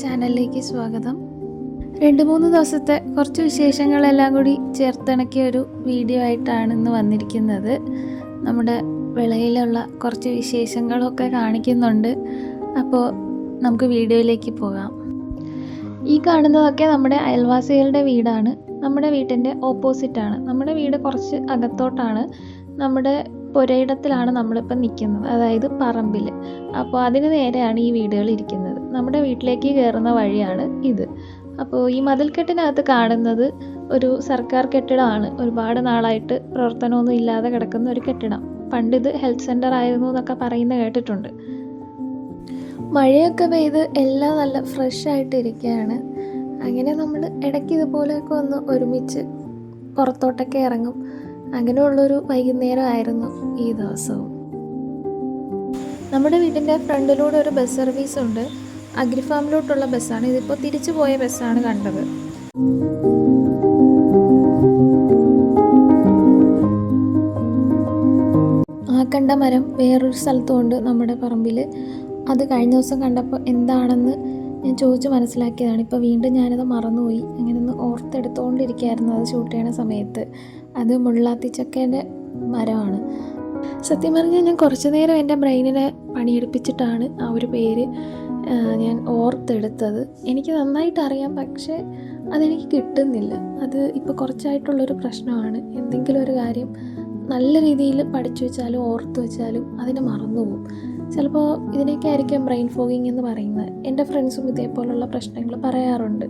ചാനലിലേക്ക് സ്വാഗതം. രണ്ട് മൂന്ന് ദിവസത്തെ കുറച്ച് വിശേഷങ്ങളെല്ലാം കൂടി ചേർത്തിണക്കിയ ഒരു വീഡിയോ ആയിട്ടാണ് ഇന്ന് വന്നിരിക്കുന്നത്. നമ്മുടെ വിളയിലുള്ള കുറച്ച് വിശേഷങ്ങളൊക്കെ കാണിക്കുന്നുണ്ട്. അപ്പോൾ നമുക്ക് വീഡിയോയിലേക്ക് പോകാം. ഈ കാണുന്നതൊക്കെ നമ്മുടെ അയൽവാസികളുടെ വീടാണ്. നമ്മുടെ വീട്ടിന്റെ ഓപ്പോസിറ്റാണ് നമ്മുടെ വീട് കുറച്ച് അകത്തോട്ടാണ്. നമ്മുടെ പുരയിടത്തിലാണ് നമ്മളിപ്പോൾ നിൽക്കുന്നത്. അതായത് പറമ്പിൽ അപ്പോൾ അതിന് നേരെയാണ് ഈ വീടുകൾ ഇരിക്കുന്നത്. നമ്മുടെ വീട്ടിലേക്ക് കയറുന്ന വഴിയാണ് ഇത്. അപ്പോൾ ഈ മതിൽക്കെട്ടിനകത്ത് കാണുന്നത് ഒരു സർക്കാർ കെട്ടിടമാണ്. ഒരുപാട് നാളായിട്ട് പ്രവർത്തനമൊന്നും ഇല്ലാതെ കിടക്കുന്ന ഒരു കെട്ടിടം. പണ്ട് ഇത് ഹെൽത്ത് സെന്റർ ആയിരുന്നു എന്നൊക്കെ പറയുന്ന കേട്ടിട്ടുണ്ട്. മഴയൊക്കെ പെയ്ത് എല്ലാം നല്ല ഫ്രഷ് ആയിട്ട് ഇരിക്കുകയാണ്. അങ്ങനെ നമ്മൾ ഇടയ്ക്ക് ഇതുപോലെയൊക്കെ ഒന്ന് ഒരുമിച്ച് പുറത്തോട്ടൊക്കെ ഇറങ്ങും. അങ്ങനെയുള്ളൊരു വൈകുന്നേരമായിരുന്നു ഈ ദിവസവും. നമ്മുടെ വീടിന്റെ ഫ്രണ്ടിലൂടെ ഒരു ബസ് സർവീസ് ഉണ്ട്. അഗ്രിഫാമിലോട്ടുള്ള ബസ്സാണ്. ഇതിപ്പോൾ തിരിച്ചു പോയ ബസ്സാണ് കണ്ടത്. ആ കണ്ട മരം വേറൊരു സ്ഥലത്തും ഉണ്ട് നമ്മുടെ പറമ്പിൽ അത് കഴിഞ്ഞ ദിവസം കണ്ടപ്പോൾ എന്താണെന്ന് ഞാൻ ചോദിച്ച് മനസ്സിലാക്കിയതാണ്. ഇപ്പോൾ വീണ്ടും ഞാനത് മറന്നുപോയി. അങ്ങനെ ഒന്ന് ഓർത്തെടുത്തുകൊണ്ടിരിക്കുകയായിരുന്നു അത് ഷൂട്ട് ചെയ്യണ സമയത്ത്. അത് മുള്ളാത്തിച്ചക്കേന്റെ മരമാണ്. സത്യം പറഞ്ഞാൽ ഞാൻ കുറച്ച് നേരം എന്റെ ബ്രെയിനിനെ പണിയെടുപ്പിച്ചിട്ടാണ് ആ ഒരു പേര് ഞാൻ ഓർത്തെടുത്തത്. എനിക്ക് നന്നായിട്ട് അറിയാം പക്ഷേ അതെനിക്ക് കിട്ടുന്നില്ല. അത് ഇപ്പോൾ കുറച്ചായിട്ടുള്ളൊരു പ്രശ്നമാണ്. എന്തെങ്കിലും ഒരു കാര്യം നല്ല രീതിയിൽ പഠിച്ചു വെച്ചാലും ഓർത്ത് വെച്ചാലും അതിനെ മറന്നുപോകും. ചിലപ്പോൾ ഇതിനൊക്കെ ആയിരിക്കും ബ്രെയിൻ ഫോഗിങ് എന്ന് പറയുന്നത്. എന്റെ ഫ്രണ്ട്സും ഇതേപോലുള്ള പ്രശ്നങ്ങൾ പറയാറുണ്ട്.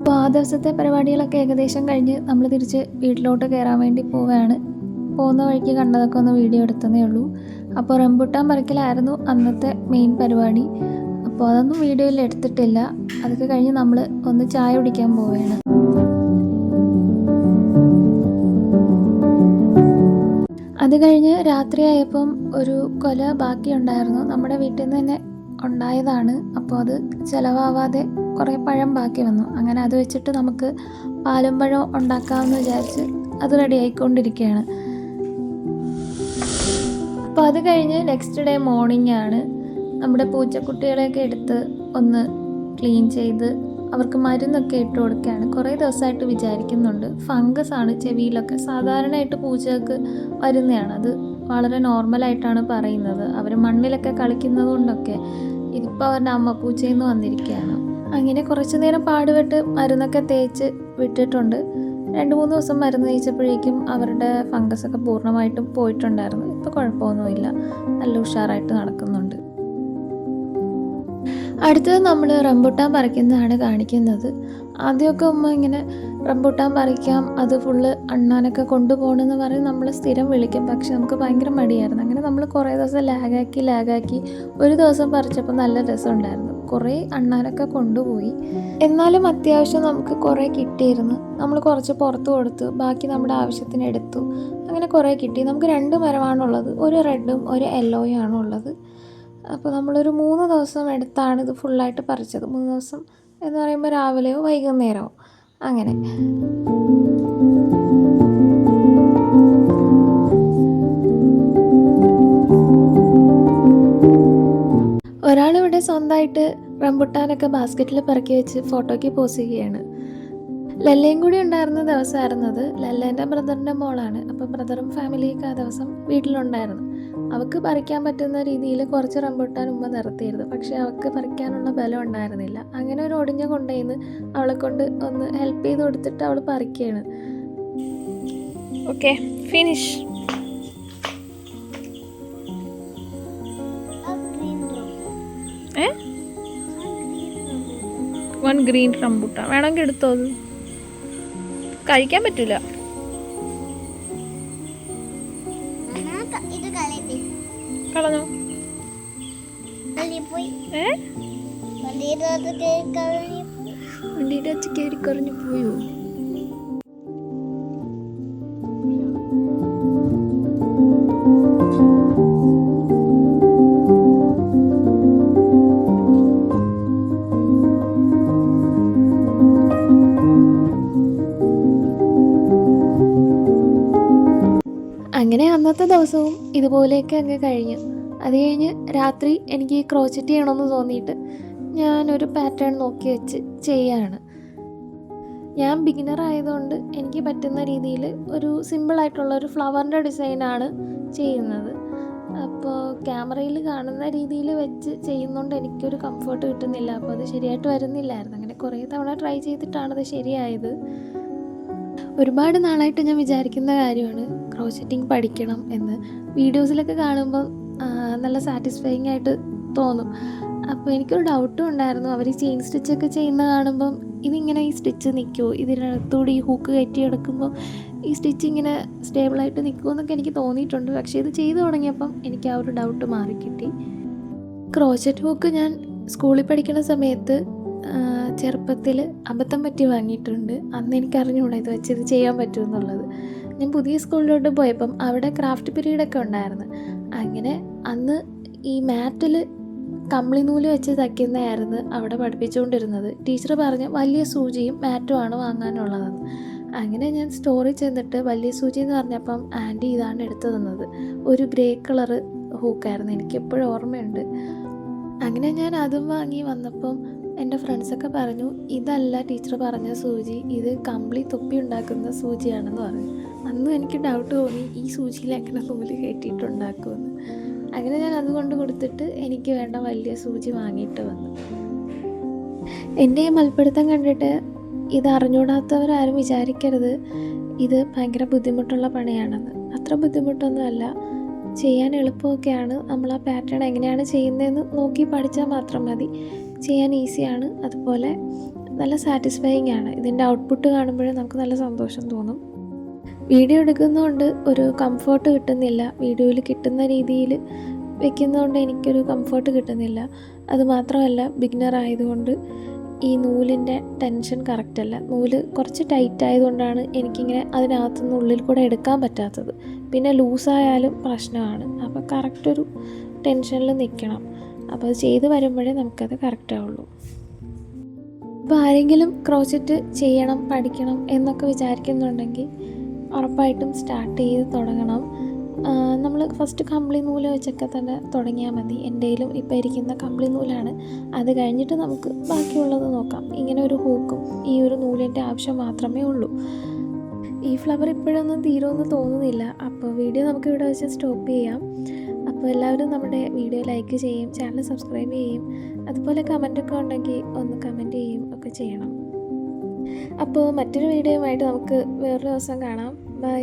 അപ്പോൾ ആ ദിവസത്തെ പരിപാടികളൊക്കെ ഏകദേശം കഴിഞ്ഞ് നമ്മൾ തിരിച്ച് വീട്ടിലോട്ട് കയറാൻ വേണ്ടി പോവുകയാണ്. പോകുന്ന വഴിക്ക് കണ്ടതൊക്കെ ഒന്ന് വീഡിയോ എടുത്തതേ ഉള്ളൂ. അപ്പോൾ റംബുട്ടാൻ പറിക്കലായിരുന്നു അന്നത്തെ മെയിൻ പരിപാടി. അപ്പോൾ അതൊന്നും വീഡിയോയിൽ എടുത്തിട്ടില്ല. അതൊക്കെ കഴിഞ്ഞ് നമ്മൾ ഒന്ന് ചായ കുടിക്കാൻ പോവുകയാണ് അത് കഴിഞ്ഞ് രാത്രിയായപ്പം ഒരു കൊല ബാക്കിയുണ്ടായിരുന്നു നമ്മുടെ വീട്ടിൽ നിന്ന് തന്നെ ഉണ്ടായതാണ്. അപ്പോൾ അത് ചിലവാവാതെ കുറേ പഴം ബാക്കി വന്നു. അങ്ങനെ അത് വെച്ചിട്ട് നമുക്ക് പാലും പഴം ഉണ്ടാക്കാമെന്ന് വിചാരിച്ച് അത് റെഡി ആയിക്കൊണ്ടിരിക്കുകയാണ് അപ്പോൾ അത് കഴിഞ്ഞ് നെക്സ്റ്റ് ഡേ മോർണിംഗ് ആണ് നമ്മുടെ പൂച്ചക്കുട്ടികളെയൊക്കെ എടുത്ത് ഒന്ന് ക്ലീൻ ചെയ്ത് അവർക്ക് മരുന്നൊക്കെ ഇട്ട് കൊടുക്കുകയാണ്. കുറേ ദിവസമായിട്ട് വിചാരിക്കുന്നുണ്ട്. ഫംഗസ് ആണ് ചെവിയിലൊക്കെ. സാധാരണയായിട്ട് പൂച്ചകൾക്ക് വരുന്നതാണ് അത് വളരെ നോർമലായിട്ടാണ് പറയുന്നത്. അവർ മണ്ണിലൊക്കെ കളിക്കുന്നത് കൊണ്ടൊക്കെ ഇതിപ്പോൾ അവരുടെ അമ്മ പൂച്ചയിൽ നിന്ന് വന്നിരിക്കുകയാണ്. അങ്ങനെ കുറച്ച് നേരം പാടുപെട്ട് മരുന്നൊക്കെ തേച്ച് വിട്ടിട്ടുണ്ട്. രണ്ട് മൂന്ന് ദിവസം മരുന്ന് തേച്ചപ്പോഴേക്കും അവരുടെ ഫംഗസ് ഒക്കെ പൂർണമായിട്ടും പോയിട്ടുണ്ടായിരുന്നു. ഇപ്പോൾ കുഴപ്പമൊന്നുമില്ല. നല്ല ഉഷാറായിട്ട് നടക്കുന്നുണ്ട്. അടുത്തത് നമ്മൾ റംബുട്ടാൻ പറിക്കുന്നതാണ് കാണിക്കുന്നത്. ആദ്യമൊക്കെ ഉമ്മ ഇങ്ങനെ റംബൂട്ടാൻ പറിക്കാം അത് ഫുള്ള് അണ്ണാനൊക്കെ കൊണ്ടുപോകണമെന്ന് പറഞ്ഞ് നമ്മൾ സ്ഥിരം വിളിക്കും. പക്ഷെ നമുക്ക് ഭയങ്കര മടിയായിരുന്നു. അങ്ങനെ നമ്മൾ കുറേ ദിവസം ലാഗാക്കി ലാഗാക്കി ഒരു ദിവസം പറിച്ചപ്പോൾ നല്ല രസമുണ്ടായിരുന്നു. കുറേ അണ്ണാനൊക്കെ കൊണ്ടുപോയി. എന്നാലും അത്യാവശ്യം നമുക്ക് കുറേ കിട്ടിയിരുന്നു. നമ്മൾ കുറച്ച് പുറത്ത് കൊടുത്തു ബാക്കി നമ്മുടെ ആവശ്യത്തിന് എടുത്തു. അങ്ങനെ കുറേ കിട്ടി. നമുക്ക് രണ്ട് മരമാണുള്ളത് ഒരു റെഡും ഒരു യെല്ലോയും ആണുള്ളത് അപ്പോൾ നമ്മളൊരു മൂന്ന് ദിവസം എടുത്താണ് ഇത് ഫുള്ളായിട്ട് പറിച്ചത്. മൂന്ന് ദിവസം എന്ന് പറയുമ്പോൾ രാവിലെയോ വൈകുന്നേരമോ? അങ്ങനെ. ഒരാളിവിടെ സ്വന്തമായിട്ട് റംബുട്ടാനൊക്കെ ബാസ്ക്കറ്റിൽ പെറുക്കി വെച്ച് ഫോട്ടോയ്ക്ക് പോസ് ചെയ്യുകയാണ്. ലല്ലയും കൂടി ഉണ്ടായിരുന്ന ദിവസമായിരുന്നത് ലല്ലേന്റെ ബ്രദറിന്റെ മോളാണ്. അപ്പോൾ ബ്രദറും ഫാമിലിയൊക്കെ ആ ദിവസം വീട്ടിലുണ്ടായിരുന്നു. അവൾക്ക് പറിക്കാൻ പറ്റുന്ന രീതിയിൽ കുറച്ച് റംബുട്ടാൻ ഉമ്മ നിർത്തിയിരുന്നു. പക്ഷെ അവൾക്ക് പറിക്കാനുള്ള ബലം ഉണ്ടായിരുന്നില്ല. അങ്ങനെ ഒരു ഒടിഞ്ഞ കൊണ്ടുവന്ന് അവളെ കൊണ്ട് ഒന്ന് ഹെൽപ്പ് ചെയ്ത് കൊടുത്തിട്ട് അവൾ പറിക്കുകയാണ് ഓക്കെ ഫിനിഷ് വൺ ഗ്രീൻ റംബൂട്ടാ വേണമെങ്കിൽ എടുത്തോ അത്? കഴിക്കാൻ പറ്റില്ല കളഞ്ഞോ ഏ? വണ്ടിയുടെ അച്ഛ കയറി കറിഞ്ഞു പോയോ? അങ്ങനെ അന്നത്തെ ദിവസവും ഇതുപോലെയൊക്കെ അങ്ങ് കഴിഞ്ഞു. അത് കഴിഞ്ഞ് രാത്രി എനിക്ക് ക്രോച്ചറ്റ് ചെയ്യണമെന്ന് തോന്നിയിട്ട് ഞാനൊരു പാറ്റേൺ നോക്കി വെച്ച് ചെയ്യാണ്. ഞാൻ ബിഗിനർ ആയതുകൊണ്ട് എനിക്ക് പറ്റുന്ന രീതിയിൽ ഒരു സിമ്പിളായിട്ടുള്ള ഒരു ഫ്ലവറിന്റെ ഡിസൈനാണ് ചെയ്യുന്നത്. അപ്പോൾ ക്യാമറയിൽ കാണുന്ന രീതിയിൽ വെച്ച് ചെയ്യുന്നതുകൊണ്ട് എനിക്കൊരു കംഫർട്ട് കിട്ടുന്നില്ല. അപ്പോൾ അത് ശരിയായിട്ട് വരുന്നില്ലായിരുന്നു. അങ്ങനെ കുറേ തവണ ട്രൈ ചെയ്തിട്ടാണ് ശരിയായത്. ഒരുപാട് നാളായിട്ട് ഞാൻ വിചാരിക്കുന്ന കാര്യമാണ് ക്രോച്ചറ്റിങ് പഠിക്കണം എന്ന് വീഡിയോസിലൊക്കെ കാണുമ്പോൾ നല്ല സാറ്റിസ്ഫൈങ് ആയിട്ട് തോന്നും. അപ്പോൾ എനിക്കൊരു ഡൗട്ടും ഉണ്ടായിരുന്നു. അവർ ചെയിൻ സ്റ്റിച്ചൊക്കെ ചെയ്യുന്ന കാണുമ്പം ഇതിങ്ങനെ ഈ സ്റ്റിച്ച് നിൽക്കുമോ ഇതിനകത്തൂടെ ഈ ഹൂക്ക് കയറ്റി എടുക്കുമ്പോൾ ഈ സ്റ്റിച്ച് ഇങ്ങനെ സ്റ്റേബിളായിട്ട് നിൽക്കുമോ എന്നൊക്കെ എനിക്ക് തോന്നിയിട്ടുണ്ട്. പക്ഷേ ഇത് ചെയ്തു തുടങ്ങിയപ്പം എനിക്ക് ആ ഒരു ഡൗട്ട് മാറിക്കിട്ടി. ക്രോച്ചറ്റ് ഹൂക്ക് ഞാൻ സ്കൂളിൽ പഠിക്കുന്ന സമയത്ത് ചെറുപ്പത്തിൽ അബദ്ധം പറ്റി വാങ്ങിയിട്ടുണ്ട്. അന്ന് എനിക്ക് അറിഞ്ഞുകൂടാ ഇത് വെച്ച് ഇത് ചെയ്യാൻ പറ്റുമെന്നുള്ളത് ഞാൻ പുതിയ സ്കൂളിലോട്ട് പോയപ്പം അവിടെ ക്രാഫ്റ്റ് പീരീഡൊക്കെ ഉണ്ടായിരുന്നു. അങ്ങനെ അന്ന് ഈ മാറ്റിൽ കമ്പിളി നൂൽ വെച്ച് തയ്ക്കുന്നതായിരുന്നു അവിടെ പഠിപ്പിച്ചുകൊണ്ടിരുന്നത്. ടീച്ചർ പറഞ്ഞ് വലിയ സൂചിയും മാറ്റുമാണ് വാങ്ങാനുള്ളതെന്ന് അങ്ങനെ ഞാൻ സ്റ്റോറി ചെന്നിട്ട് വലിയ സൂചി എന്ന് പറഞ്ഞപ്പം ആന്റി ഇതാണ് എടുത്തു തന്നത്. ഒരു ഗ്രേ കളറ് ഹൂക്കായിരുന്നു. എനിക്കെപ്പോഴും ഓർമ്മയുണ്ട്. അങ്ങനെ ഞാൻ അതും വാങ്ങി വന്നപ്പം എന്റെ ഫ്രണ്ട്സൊക്കെ പറഞ്ഞു ഇതല്ല ടീച്ചർ പറഞ്ഞ സൂചി ഇത് കമ്പിളി തൊപ്പി ഉണ്ടാക്കുന്ന സൂചിയാണെന്ന് പറഞ്ഞു. അന്നും എനിക്ക് ഡൗട്ട് തോന്നി ഈ സൂചിയിൽ എങ്ങനെ നൂൽ കയറ്റിയിട്ടുണ്ടാക്കുമെന്ന് അങ്ങനെ ഞാൻ അതുകൊണ്ട് കൊടുത്തിട്ട് എനിക്ക് വേണ്ട വലിയ സൂചി വാങ്ങിയിട്ട് വന്നു. എന്റെ ഈ മൽപ്പിടുത്തം കണ്ടിട്ട് ഇത് അറിഞ്ഞൂടാത്തവരാരും വിചാരിക്കരുത്. ഇത് ഭയങ്കര ബുദ്ധിമുട്ടുള്ള പണിയാണെന്ന്. അത്ര ബുദ്ധിമുട്ടൊന്നുമല്ല. ചെയ്യാൻ എളുപ്പമൊക്കെയാണ്. നമ്മൾ ആ പാറ്റേൺ എങ്ങനെയാണ് ചെയ്യുന്നതെന്ന് നോക്കി പഠിച്ചാൽ മാത്രം മതി. ചെയ്യാൻ ഈസിയാണ്. അതുപോലെ നല്ല സാറ്റിസ്ഫൈയിങ് ആണ്. ഇതിന്റെ ഔട്ട്പുട്ട് കാണുമ്പോഴേ നമുക്ക് നല്ല സന്തോഷം തോന്നും. വീഡിയോ എടുക്കുന്നതുകൊണ്ട് ഒരു കംഫർട്ട് കിട്ടുന്നില്ല. വീഡിയോയിൽ കിട്ടുന്ന രീതിയിൽ വെക്കുന്നതുകൊണ്ട് എനിക്കൊരു കംഫർട്ട് കിട്ടുന്നില്ല. അതുമാത്രമല്ല ബിഗ്നർ ആയതുകൊണ്ട് ഈ നൂലിന്റെ ടെൻഷൻ കറക്റ്റ് അല്ല. നൂൽ കുറച്ച് ടൈറ്റ് ആയതുകൊണ്ടാണ് എനിക്കിങ്ങനെ അതിനകത്തുനിന്ന് ഉള്ളിൽ കൂടെ എടുക്കാൻ പറ്റാത്തത്. പിന്നെ ലൂസായാലും പ്രശ്നമാണ്. അപ്പോൾ കറക്റ്റ് ഒരു ടെൻഷനിൽ നിൽക്കണം. അപ്പോൾ അത് ചെയ്ത് വരുമ്പോഴേ നമുക്കത് കറക്റ്റ് ആവുള്ളൂ. ഇപ്പോൾ ആരെങ്കിലും ക്രോച്ചറ്റ് ചെയ്യണം പഠിക്കണം എന്നൊക്കെ വിചാരിക്കുന്നുണ്ടെങ്കിൽ ഉറപ്പായിട്ടും സ്റ്റാർട്ട് ചെയ്ത് തുടങ്ങണം. നമ്മൾ ഫസ്റ്റ് കമ്പിളി നൂൽ വെച്ചൊക്കെ തന്നെ തുടങ്ങിയാൽ മതി. എന്റെയിലും ഇപ്പോൾ ഇരിക്കുന്ന കമ്പിളി നൂലാണ്. അത് കഴിഞ്ഞിട്ട് നമുക്ക് ബാക്കിയുള്ളത് നോക്കാം. ഇങ്ങനെ ഒരു ഹൂക്കും ഈ ഒരു നൂലിന്റെ ആവശ്യം മാത്രമേ ഉള്ളൂ. ഈ ഫ്ലവർ ഇപ്പോഴൊന്നും തീരുമെന്ന് തോന്നുന്നില്ല. അപ്പോൾ വീഡിയോ നമുക്ക് ഇവിടെ വെച്ച് സ്റ്റോപ്പ് ചെയ്യാം. അപ്പോൾ എല്ലാവരും നമ്മുടെ വീഡിയോ ലൈക്ക് ചെയ്യും ചാനൽ സബ്സ്ക്രൈബ് ചെയ്യും അതുപോലെ കമന്റൊക്കെ ഉണ്ടെങ്കിൽ ഒന്ന് കമന്റ് ചെയ്യും ഒക്കെ ചെയ്യണം. അപ്പോൾ മറ്റൊരു വീഡിയോയുമായിട്ട് നമുക്ക് വേറൊരു ദിവസം കാണാം. ബൈ.